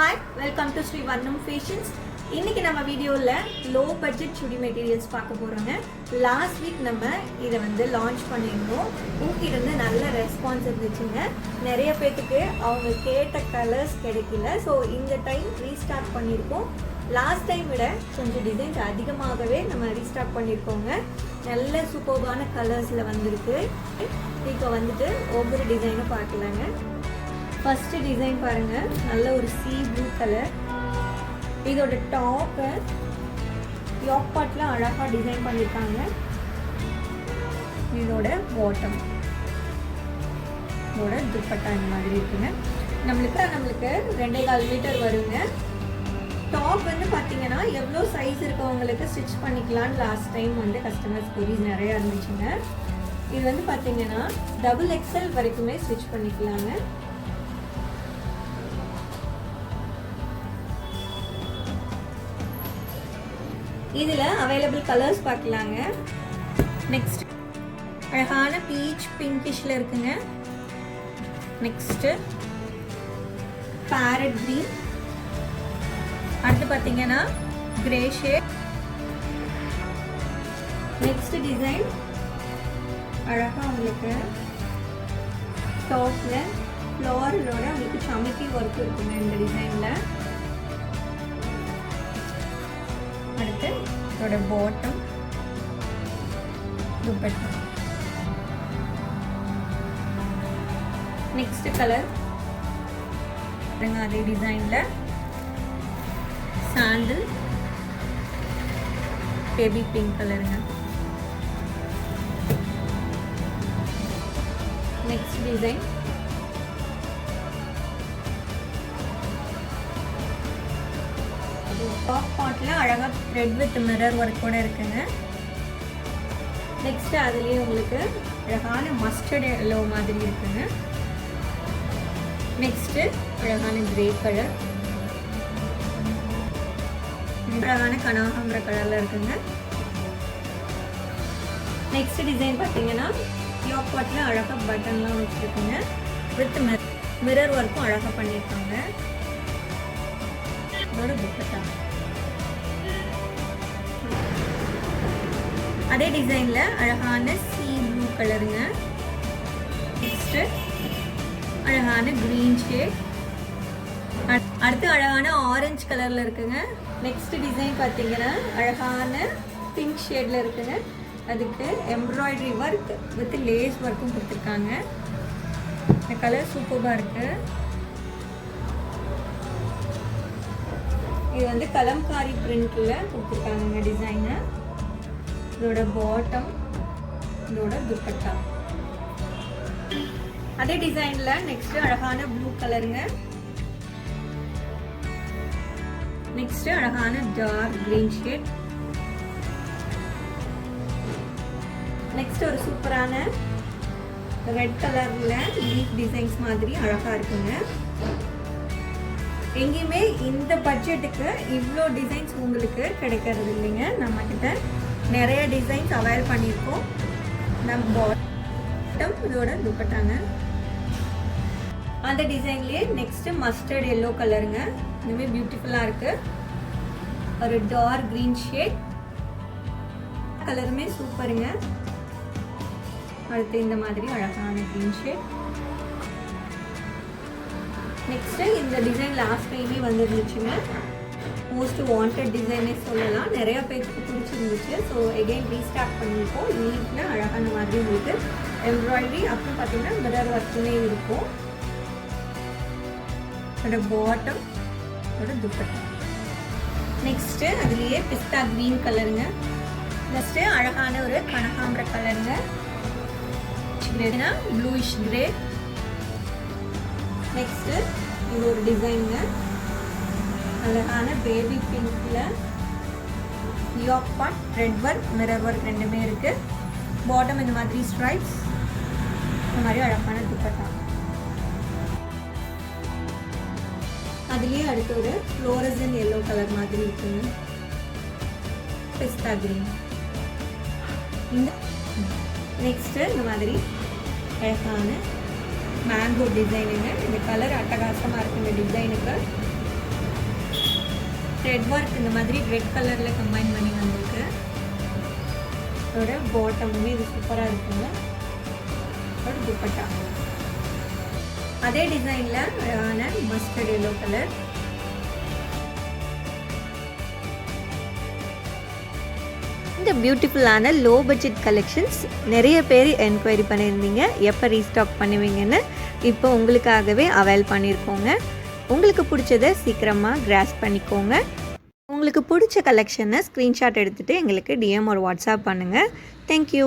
Hi welcome to Sri வர்ணம் fashions இன்னைக்கு நம்ம வீடியோவில் லோ பட்ஜெட் சுடி மெட்டீரியல்ஸ் பார்க்க போகிறோங்க லாஸ்ட் வீக் நம்ம இதை வந்து லான்ச் பண்ணியிருந்தோம். ஊக்கியிருந்து நல்ல ரெஸ்பான்ஸ் இருந்துச்சுங்க. நிறைய பேர்த்துக்கு அவங்க கேட்ட கலர்ஸ் கிடைக்கல. ஸோ இந்த டைம் ரீஸ்டார்ட் பண்ணியிருக்கோம். லாஸ்ட் டைம் விட கொஞ்சம் டிசைன்ஸ் அதிகமாகவே நம்ம ரீஸ்டார்ட் பண்ணியிருக்கோங்க. நல்ல சூப்பர்பான கலர்ஸில் வந்திருக்கு. இப்போ வந்துட்டு ஒவ்வொரு டிசைனும் பார்க்கலாங்க. ஃபஸ்ட்டு டிசைன் பாருங்கள் நல்ல ஒரு சீ ப்ளூ கலர் இதோட டாப்பு யாக் பாட்டில் அழகாக டிசைன் பண்ணியிருக்காங்க இதோட பாட்டம் இதோட துப்பட்டா இந்த மாதிரி இருக்குங்க. நம்மளுக்கு நம்மளுக்கு ரெண்டே கால் மீட்டர் வருங்க. டாப் வந்து பார்த்தீங்கன்னா எவ்வளோ சைஸ் இருக்கவங்களுக்கு ஸ்டிச் பண்ணிக்கலான்னு லாஸ்ட் டைம் வந்து கஸ்டமர்ஸ் கொரிஸ் நிறையா இருந்துச்சுங்க. இது வந்து பார்த்தீங்கன்னா டபுள் எக்ஸல் வரைக்குமே ஸ்டிச் பண்ணிக்கலாங்க. இதில் அவைலபிள் கலர்ஸ் பார்க்கலாங்க. நெக்ஸ்ட் அழகான பீச் பிங்கிஷில் இருக்குங்க. நெக்ஸ்ட்டு பேரட் க்ரீன் அடுத்து பார்த்தீங்கன்னா கிரே ஷேட் நெக்ஸ்ட் டிசைன் அழகாக உங்களுக்கு டாப்பில் ஃப்ளோரலோட உங்களுக்கு சமைக்கி ஒர்க் இருக்குங்க இந்த டிசைனில் இதோட பாட்டம் துப்பட்டா நெக்ஸ்ட் கலர் அதே டிசைனில் சாண்டில் பேபி பிங்க் கலருங்க நெக்ஸ்ட் டிசைன் பாப் பாட்டில் அழகாக த்ரெட் வித் மிரர் ஒர்க் கூட இருக்குங்க. நெக்ஸ்ட் அதுலேயே உங்களுக்கு அழகான மஸ்டர்ட் எல்லோ மாதிரி இருக்குங்க. நெக்ஸ்ட்டு அழகான கிரே கலர் அழகான கனகாம்பர கலரில் இருக்குங்க. நெக்ஸ்ட் டிசைன் பார்த்தீங்கன்னா யோக் பாட்டில் அழகாக பட்டன்லாம் வச்சுருக்குங்க. வித் மிரர் ஒர்க்கும் அழகாக பண்ணியிருக்காங்க அதோட புக்கத்தான் அதே டிசைனில் அழகான சீ ப்ளூ கலருங்க நெக்ஸ்ட்டு அழகான க்ரீன் ஷேட் அடுத்து அழகான ஆரஞ்சு கலரில் இருக்குங்க. நெக்ஸ்ட் டிசைன் பார்த்தீங்கன்னா அழகான பிங்க் ஷேடில் இருக்குங்க. அதுக்கு எம்ப்ராய்டரி ஒர்க் வித் லேஸ் ஒர்க்கும் கொடுத்துருக்காங்க. இந்த கலர் சூப்பராக இருக்குது இது வந்து கலம்காரி பிரிண்டில் கொடுத்துருக்காங்க டிசைனு இதோட பாட்டம் இதோட துப்பட்டா. அதே டிசைன்ல நெக்ஸ்ட் அழகான ப்ளூ கலருங்க நெக்ஸ்ட் அழகான டார்க் கிரீன் ஷேட் நெக்ஸ்ட் ஒரு சூப்பரான ரெட் கலர்ல லீஃப் டிசைன்ஸ் மாதிரி அழகா இருக்குங்க. எங்கேயுமே இந்த பட்ஜெட்டுக்கு இவ்வளோ டிசைன்ஸ் உங்களுக்கு கிடைக்கிறது இல்லைங்க. நம்மக்கிட்ட நிறைய டிசைன்ஸ் அவைல் பண்ணியிருக்கோம். நம்ம பாட்டம் இதோட துப்பட்டாங்க. அந்த டிசைன்லேயே நெக்ஸ்ட்டு மஸ்டர்ட் எல்லோ கலருங்க இதுவுமே பியூட்டிஃபுல்லாக இருக்குது ஒரு டார்க் க்ரீன் ஷேட் கலருமே சூப்பருங்க அடுத்து இந்த மாதிரி அழகான க்ரீன் ஷேட் நெக்ஸ்ட்டு இந்த டிசைன் லாஸ்ட் டைமே வந்துருந்துச்சுங்க. மோஸ்ட் வாண்டட் டிசைனே சொல்லலாம். நிறைய பேருக்கு பிடிச்சிருந்துச்சு. ஸோ எகெயின் ரீஸ்டார்ட் பண்ணியிருக்கோம் நீட்டில் அழகான மாதிரி உங்களுக்கு எம்ப்ராய்டரி அப்புறம் பார்த்தீங்கன்னா மிரர் ஒர்க்குமே இருக்கும். அதோட பாட்டம் அதோட துப்பட்டா. நெக்ஸ்ட்டு அதுலேயே பிஸ்தா க்ரீன் கலருங்க நெக்ஸ்ட்டு அழகான ஒரு கனகாம்பர கலருங்க ப்ளூயிஷ் கிரே நெக்ஸ்ட்டு இது ஒரு டிசைனுங்க அழகான பேபி பிங்க்கில் yoke part red work mirror work ரெண்டுமே இருக்குது பாட்டம் இந்த மாதிரி ஸ்ட்ரைப்ஸ் இந்த மாதிரி அழகான துப்பட்டா. அதுலேயே அடுத்து ஒரு ஃப்ளோரசன் எல்லோ கலர் மாதிரி இருக்குங்க பிஸ்தா கிரீன் இந்த நெக்ஸ்ட்டு இந்த மாதிரி அழகான மேங்கோ டிசைனுங்க இந்த கலர் அட்டகாசமாக இருக்கு இந்த டிசைனுக்கு த்ரெட் ஒர்க் இந்த மாதிரி ரெட் கலரில் கம்பைன் பண்ணி வந்திருக்கு. அதோட பாட்டமுமே இது சூப்பராக இருக்குங்க. அதோட துப்பட்டா அதே டிசைனில் அழகான மஸ்டர்ட் எல்லோ கலர் இந்த பியூட்டிஃபுல்லான லோ பட்ஜெட் கலெக்ஷன்ஸ் நிறைய பேர் என்கொயரி பண்ணியிருந்தீங்க. எப்போ ரீஸ்டாக் பண்ணுவீங்கன்னு இப்போ உங்களுக்காகவே அவைல் பண்ணியிருக்கோங்க. உங்களுக்கு பிடிச்சதை சீக்கிரமாக கிராஸ் பண்ணிக்கோங்க. உங்களுக்கு பிடிச்ச கலெக்ஷனை ஸ்க்ரீன்ஷாட் எடுத்துகிட்டு எங்களுக்கு டிஎம் ஒரு வாட்ஸ்அப் பண்ணுங்கள் தேங்க்யூ